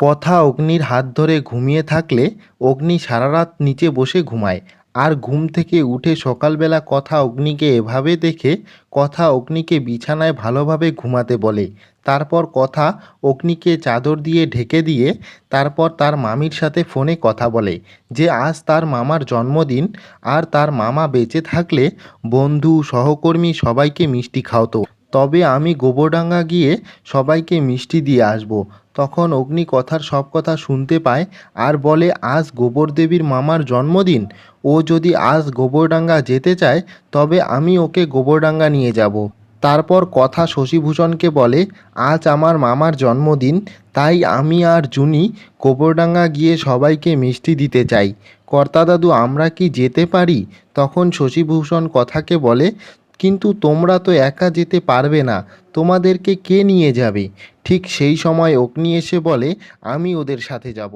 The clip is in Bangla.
কথা অগ্নির হাত ধরে ঘুমিয়ে থাকলে অগ্নি সারা রাত নিচে বসে ঘুমায়। আর ঘুম থেকে উঠে সকালবেলা কথা অগ্নিকে এভাবে দেখে, কথা অগ্নিকে বিছানায় ভালোভাবে ঘুমাতে বলে। তারপর কথা অগ্নিকে চাদর দিয়ে ঢেকে দিয়ে, তারপর তার মামির সাথে ফোনে কথা বলে যে আজ তার মামার জন্মদিন, আর তার মামা বেঁচে থাকলে বন্ধু, সহকর্মী সবাইকে মিষ্টি খাওয়াতো। তবে আমি গোবরডাঙ্গা গিয়ে সবাইকে মিষ্টি দিয়ে আসব। তখন অগ্নি কথার সব কথা শুনতে পায় আর বলে, আজ গোবর দেবীর মামার জন্মদিন। ও যদি আজ গোবরডাঙ্গা যেতে চায়, তবে আমি ওকে গোবরডাঙ্গা নিয়ে যাব। তারপর কথা শশীভূষণকে বলে, আজ আমার মামার জন্মদিন, তাই আমি আর জুনি গোবরডাঙ্গা গিয়ে সবাইকে মিষ্টি দিতে চাই। কর্তা দাদু আমরা কি যেতে পারি? তখন শশীভূষণ কথাকে বলে কিন্তু তোমরা তো একা যেতে পারবে না, তোমাদেরকে কে নিয়ে যাবে? ঠিক সেই সময় অগ্নি এসে বলে, আমি ওদের সাথে যাব।